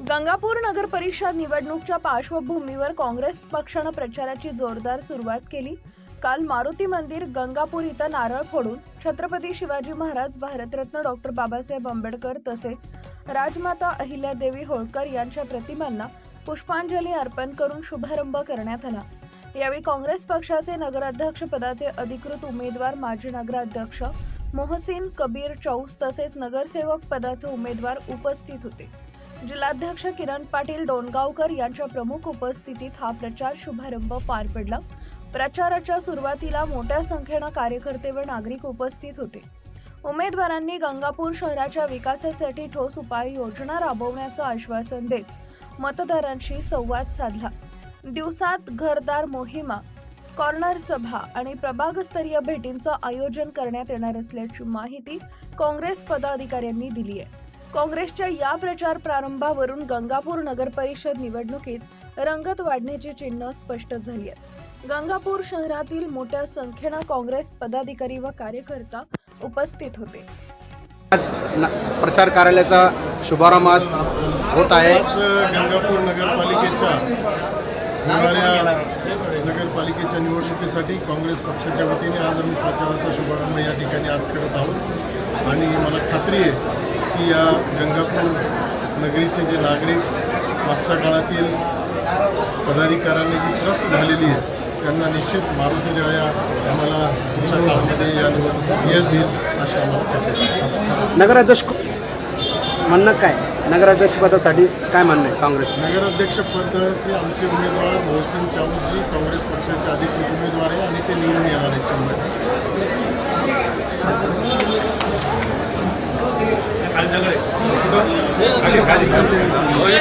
गंगापूर नगर परिषद निवडणूकच्या पार्श्वभूमीवर काँग्रेस पक्षानं प्रचाराची जोरदार सुरुवात केली. काल मारुती मंदिर गंगापूर इथं नारळ फोडून छत्रपती शिवाजी महाराज भारतरत्न डॉक्टर बाबासाहेब आंबेडकर तसेच राजमाता अहिल्यादेवी होळकर यांच्या प्रतिमांना पुष्पांजली अर्पण करून शुभारंभ करण्यात आला. यावेळी काँग्रेस पक्षाचे नगराध्यक्ष पदाचे अधिकृत उमेदवार माजी नगराध्यक्ष मोहसिन कबीर चौस तसेच नगरसेवक पदाचे उमेदवार उपस्थित होते. जिल्हाध्यक्ष किरण पाटील डोणगावकर यांच्या प्रमुख उपस्थितीत हा प्रचार शुभारंभ पार पडला. प्रचाराच्या सुरुवातीला मोठ्या संख्येनं कार्यकर्ते व नागरिक उपस्थित होते. उमेदवारांनी गंगापूर शहराच्या विकासासाठी ठोस उपाययोजना राबवण्याचं आश्वासन देत मतदारांशी संवाद साधला. दिवसात घरदार मोहिमा कॉर्नर सभा आणि प्रभागस्तरीय भेटींचं आयोजन करण्यात येणार असल्याची माहिती काँग्रेस पदाधिकाऱ्यांनी दिली आहे. काँग्रेसच्या या प्रचार प्रारंभावरून गंगापूर नगर परिषद निवडणुकीत रंगत वाढण्याची चिन्ह स्पष्ट झाली आहेत. गंगापूर शहरातील मोठ्या संख्येनं काँग्रेस पदाधिकारी व कार्यकर्ता उपस्थित होते. आज प्रचार कार्यालयाचा शुभारंभ आज होत आहे. आज गंगापूर नगरपालिकेच्या होणाऱ्या नगरपालिकेच्या निवडणुकीसाठी काँग्रेस पक्षाच्या वतीने आज आम्ही प्रचाराचा शुभारंभ या ठिकाणी आज करत आहोत. आणि मला खात्री आहे की या गंगापूर नगरीचे जे नागरिक मागच्या काळातील पदाधिकाऱ्यांनी जी त्रस्त झालेली आहे त्यांना निश्चित मारुती द्याया आम्हाला पुढच्या काळामध्ये या निवडणुकीत यश देईल अशी आम्हाला. नगराध्यक्ष म्हणणं काय? नगराध्यक्ष पदासाठी काय म्हणणं आहे काँग्रेस नगराध्यक्ष पदाचे आमचे उमेदवार मोहसिन चाऊजी काँग्रेस पक्षाचे अधिकृत उमेदवार आहे आणि ते निवडून येणार आहेत शंभर ಜನರೇ ಖಾಲಿ ಖಾಲಿ